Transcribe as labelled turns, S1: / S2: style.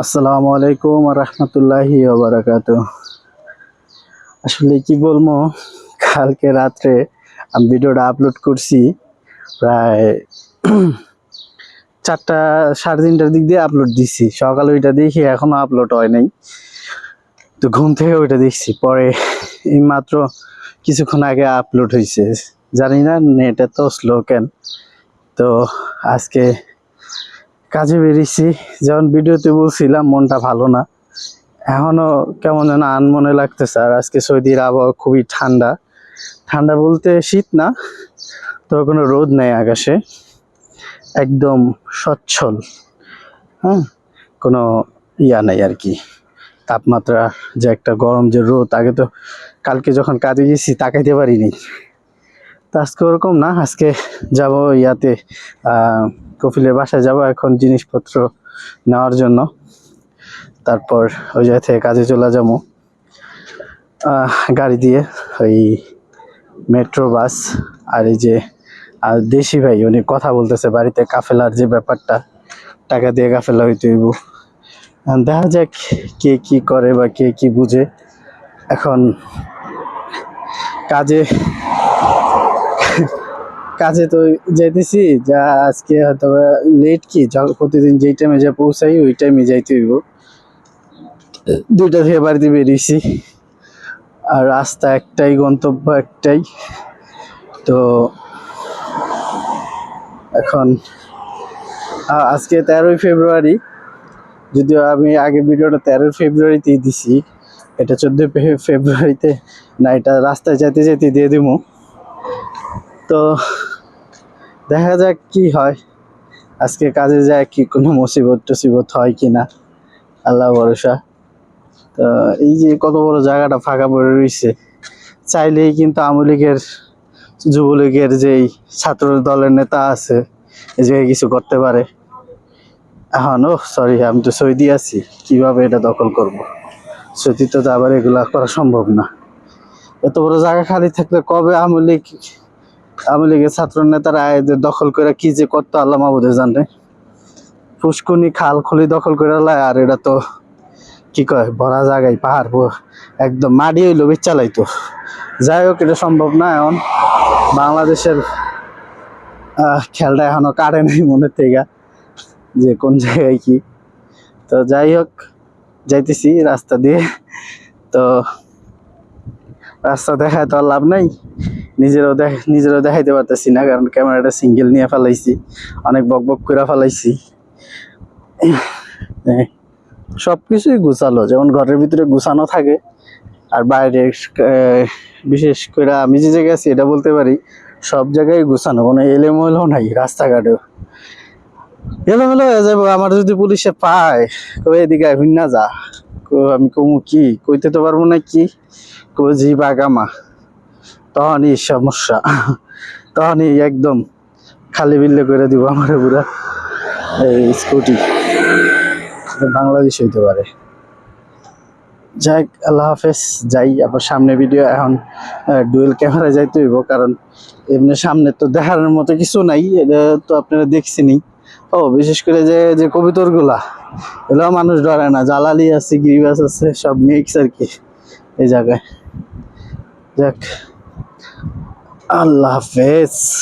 S1: আসসালামু আলাইকুম রহমতুল্লাহি বারাকাত আসলে কি বলব, কালকে রাত্রে আমি ভিডিওটা আপলোড করছি, প্রায় চারটা সাড়ে তিনটার দিক দিয়ে আপলোড দিছি। সকালে ওইটা দেখি, এখনও আপলোড হয় নাই। তো ঘুম থেকে ওইটা দেখছি। পরে এই মাত্র কিছুক্ষণ আগে আপলোড হয়েছে জানি না নেট এত স্লো কেন। তো আজকে কাজে বেরিয়েছি। যেমন ভিডিওতে বলছিলাম, মনটা ভালো না। এখনও কেমন যেন আনমনে লাগতেছে। আর আজকে সৌদির আবহাওয়া খুবই ঠান্ডা। ঠান্ডা বলতে শীত না তো কোনো রোদ নেই আকাশে। একদম সচ্ছল। হ্যাঁ কোনো ইয়া নেই আর কি। তাপমাত্রা যে একটা গরম যে রোদ, আগে তো কালকে যখন কাজে গেছি, তাকাইতে পারিনি। তো আজকে ওরকম না আজকে যাব ইয়াতে আহ, কপিলের বাসায় যাব এখন জিনিসপত্র নেওয়ার জন্য। তারপর ওই জায়গা থেকে কাজে চলে যাব। গাড়ি দিয়ে ওই মেট্রো বাস আর এই যে আর দেশি ভাই উনি কথা বলতেছে বাড়িতে কাফেলার যে ব্যাপারটা টাকা দিয়ে কাফেলা হইতে হইব। দেখা যাক কে কি করে বা কে কি বুঝে। এখন কাজে কাজে তো যাইতেছি, যা আজকে হয়তো লেট কি প্রতিদিন যেই টাইমে যা পৌঁছাই, ওই টাইমে যাইতে হইব। দুইটা থেকে বাড়িতে বেরিয়েছি। আর রাস্তা একটাই, গন্তব্য একটাই। তো এখন আজকে তেরোই ফেব্রুয়ারি, যদিও আমি আগে ভিডিওটা তেরোই ফেব্রুয়ারিতেই দিছি, এটা চোদ্দোই ফেব্রুয়ারিতে না, এটা রাস্তায় যেতে যেতে দিয়ে দিব তো দেখা যাক কি হয়। আজকে কাজে যায় কি, কোনো মুসিবত টসিবত হয় কি না? আল্লাহ ভরসা। তো এই যে কত বড় জায়গাটা ফাঁকা পড়ে রয়েছে চাইলেই কিন্তু আওয়ামী লীগের, যুবলীগের যেই ছাত্র দলের নেতা আছে, এই জায়গায় কিছু করতে পারে। এখন ও সরি আমি তো সৌদি আছি, কীভাবে এটা দখল করব? সৌদি তো আবার এগুলা করা সম্ভব না। এত বড় জায়গা খালি থাকলে কবে আওয়ামী লীগ আওয়ামী লীগের ছাত্র নেতারা এদের দখল করে কি যে করতো আল্লাহ মাহবুদে জানে। পুষ্কুনি খাল খুলি দখল করে লায় আর এটা তো কি কয়, ভরা জায়গায়, পাহাড় একদম মাটি হইল চালাইতো যাই হোক, এটা সম্ভব না এখন। বাংলাদেশের খেলটা এখনও কাটে নাই মনের থেকে, যে কোন জায়গায় কি। তো যাই হোক, যাইতেছি রাস্তা দিয়ে। তো রাস্তা দেখায় তো আর লাভ নাই। নিজেরও দেখ নিজেরও দেখাইতে পারতেছি না, কারণ ক্যামেরাটা সিঙ্গেল নিয়ে ফেলাইছি। অনেক বক বক করে ফেলাইছি। সব কিছুই গুছালো, যেমন ঘরের ভিতরে গুছানো থাকে, আর বাইরে বিশেষ করে আমি যে জায়গায় আছি, এটা বলতে পারি, সব জায়গায় গুছানো, কোনো এলোমেলো নাই রাস্তাঘাটেও। এলোমেলো হয়ে যাব আমার যদি পুলিশে পায় কবে এদিকে হুন না যা। আমি কমু কি? কইতে তো পারব না কি? কো জি বাগামা। তখনই সমস্যা। তখনই একদম খালি বিল্লে করে দিব আমার পুরা এই স্কুটি। বাংলাদেশ হইতে পারে। যাই আল্লাহ হাফেজ, যাই, আবার সামনে ভিডিও এখন ডুয়েল ক্যামেরা যাইতে হইব, কারণ এমনি সামনে তো দেখার মতো কিছু নাই, এটা তো আপনারা দেখছেনই। ও, বিশেষ করে যে যে কবিতরগুলা এগুলো মানুষ ডরে না, জালালি আছে, গিরিবাস আছে, সব মিক্স আর কি, এই জায়গায়। যাক। আল্লাহ হাফেজ।